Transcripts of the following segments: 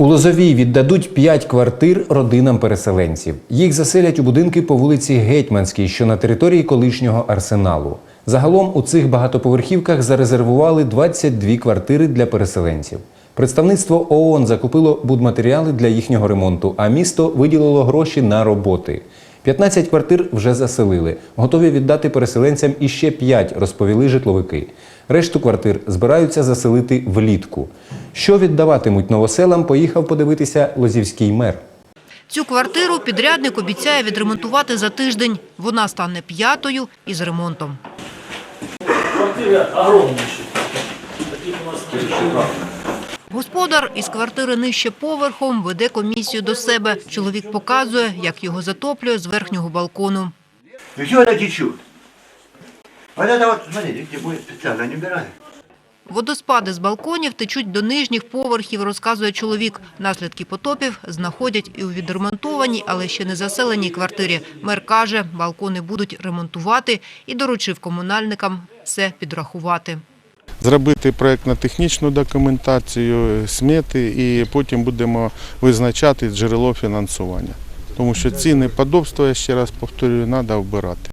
У Лозовій віддадуть 5 квартир родинам переселенців. Їх заселять у будинки по вулиці Гетьманській, що на території колишнього арсеналу. Загалом у цих багатоповерхівках зарезервували 22 квартири для переселенців. Представництво ООН закупило будматеріали для їхнього ремонту, а місто виділило гроші на роботи. 15 квартир вже заселили. Готові віддати переселенцям іще 5, розповіли житловики. Решту квартир збираються заселити влітку. Що віддаватимуть новоселам, поїхав подивитися лозівський мер. Цю квартиру підрядник обіцяє відремонтувати за тиждень. Вона стане п'ятою із ремонтом. Таких у нас Господар із квартири нижче поверхом веде комісію до себе. Чоловік показує, як його затоплює з верхнього балкону. Это течет. Вот это вот, смотрите, где будет специально не убирали. Водоспади з балконів течуть до нижніх поверхів, розказує чоловік. Наслідки потопів знаходять і у відремонтованій, але ще не заселеній квартирі. Мер каже, балкони будуть ремонтувати і доручив комунальникам все підрахувати. зробити проєктно-технічну документацію, смети і потім будемо визначати джерело фінансування. Тому що ці неподобства, я ще раз повторюю, треба вбирати.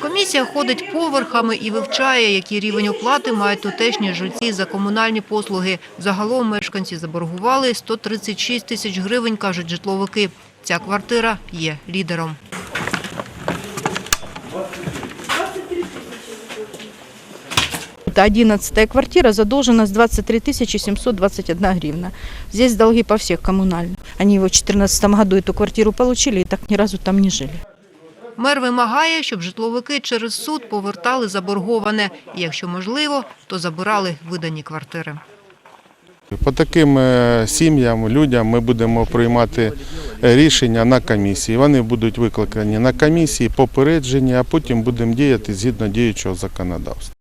Комісія ходить поверхами і вивчає, який рівень оплати мають тутешні жильці за комунальні послуги. Загалом мешканці заборгували 136 тисяч гривень, кажуть житловики. Ця квартира є лідером. Это 11 квартира, задолженность 23 721 гривна. Здесь долги по всех коммунальных. Они его в 2014 году эту квартиру получили и так ни разу там не жили. Мер вимагає, щоб житловики через суд повертали заборговане. І якщо можливо, то забирали видані квартири. По таким е, сім'ям, людям ми будемо приймати рішення на комісії. Вони будуть викликані на комісії, попереджені, а потім будемо діяти згідно діючого законодавства.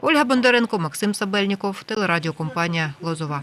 Ольга Бондаренко, Максим Сабельніков, телерадіокомпанія «Лозова».